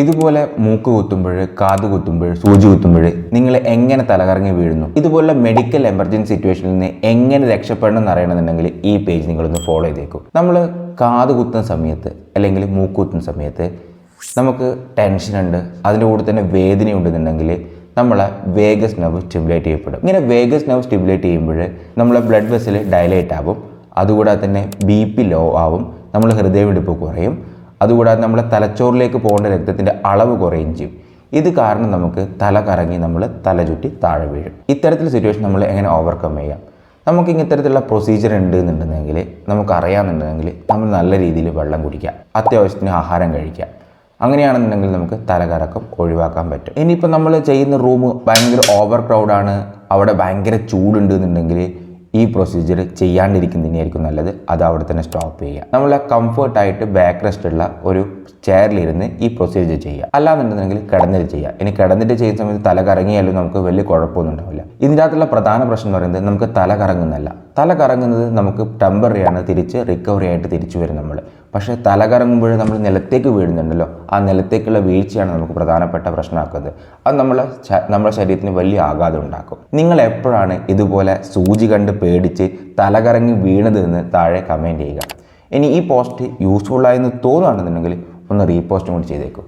ഇതുപോലെ മൂക്ക് കുത്തുമ്പോൾ കാത് കുത്തുമ്പോൾ സൂചി കുത്തുമ്പോൾ നിങ്ങൾ എങ്ങനെ തലകറങ്ങി വീഴുന്നു? ഇതുപോലെ മെഡിക്കൽ എമർജൻസി സിറ്റുവേഷനിൽ നിന്ന് എങ്ങനെ രക്ഷപ്പെടണം എന്ന് അറിയണമെന്നുണ്ടെങ്കിൽ ഈ പേജ് നിങ്ങളൊന്ന് ഫോളോ ചെയ്തേക്കും. നമ്മൾ കാത് കുത്തുന്ന സമയത്ത് അല്ലെങ്കിൽ മൂക്ക് കുത്തുന്ന സമയത്ത് നമുക്ക് ടെൻഷനുണ്ട് അതിന്റെ കൂടെ തന്നെ വേദന ഉണ്ടെന്നുണ്ടെങ്കിൽ നമ്മളെ വേഗസ് നർവ് സ്റ്റിമുലേറ്റ് ചെയ്യപ്പെടും. ഇങ്ങനെ വേഗസ് നർവ് സ്റ്റിമുലേറ്റ് ചെയ്യുമ്പോൾ നമ്മളെ ബ്ലഡ് വെസൽ ഡയലേറ്റ് ആവും അതുകൂടാതെ തന്നെ ബി പി ലോ ആവും നമ്മൾ ഹൃദയമിടിപ്പ് കുറയും അതുകൂടാതെ നമ്മളെ തലച്ചോറിലേക്ക് പോകേണ്ട രക്തത്തിന്റെ അളവ് കുറയുകയും ചെയ്യും. ഇത് കാരണം നമുക്ക് തല കറങ്ങി നമ്മൾ തല ചുറ്റി താഴെ വീഴും. ഇത്തരത്തിലുള്ള സിറ്റുവേഷൻ നമ്മൾ എങ്ങനെ ഓവർകം ചെയ്യാം? നമുക്ക് ഇത്തരത്തിലുള്ള പ്രൊസീജിയർ ഉണ്ട് എന്നുണ്ടെങ്കിൽ നമുക്കറിയാമെന്നുണ്ടെങ്കിൽ നമ്മൾ നല്ല രീതിയിൽ വെള്ളം കുടിക്കുക അത്യാവശ്യത്തിന് ആഹാരം കഴിക്കുക. അങ്ങനെയാണെന്നുണ്ടെങ്കിൽ നമുക്ക് തലകറക്കം ഒഴിവാക്കാൻ പറ്റും. ഇനിയിപ്പോൾ നമ്മൾ ചെയ്യുന്ന റൂം ഭയങ്കര ഓവർ ക്രൗഡാണ് അവിടെ ഭയങ്കര ചൂടുണ്ട് എന്നുണ്ടെങ്കിൽ ഈ പ്രൊസീജിയർ ചെയ്യാണ്ടിരിക്കുന്നതിനായിരിക്കും നല്ലത്. അത് അവിടെ തന്നെ സ്റ്റോപ്പ് ചെയ്യുക. നമ്മൾ കംഫർട്ടായിട്ട് ബാക്ക് റെസ്റ്റ് ഉള്ള ഒരു ചെയറിലിരുന്ന് ഈ പ്രൊസീജിയർ ചെയ്യുക. അല്ലാന്നുണ്ടെങ്കിൽ കിടന്നിട്ട് ചെയ്യുക. ഇനി കിടന്നിട്ട് ചെയ്യുന്ന സമയത്ത് തല കറങ്ങിയാലും നമുക്ക് വലിയ കുഴപ്പമൊന്നും ഉണ്ടാവില്ല. ഇതിന്റെ പ്രധാന പ്രശ്നം എന്ന് പറയുന്നത് നമുക്ക് തല കറങ്ങുന്നല്ല തല കറങ്ങുന്നത് നമുക്ക് ടെമ്പററി ആണ് തിരിച്ച് റിക്കവറി ആയിട്ട് തിരിച്ചു വരും നമ്മൾ പക്ഷേ തല കറങ്ങുമ്പോൾ നമ്മൾ നിലത്തേക്ക് വീഴുന്നുണ്ടല്ലോ ആ നിലത്തേക്കുള്ള വീഴ്ചയാണ് നമുക്ക് പ്രധാനപ്പെട്ട പ്രശ്നമാക്കുന്നത്. അത് നമ്മളെ നമ്മുടെ ശരീരത്തിന് വലിയ ആഘാതം ഉണ്ടാക്കും. നിങ്ങൾ എപ്പോഴാണ് ഇതുപോലെ സൂചി കണ്ട് പേടിച്ച് തല കറങ്ങി താഴെ കമന്റ് ചെയ്യുക. ഇനി ഈ പോസ്റ്റ് യൂസ്ഫുൾ ആയെന്ന് തോന്നുകയാണെന്നുണ്ടെങ്കിൽ ഒന്ന് റീപോസ്റ്റും കൂടി ചെയ്തേക്കും.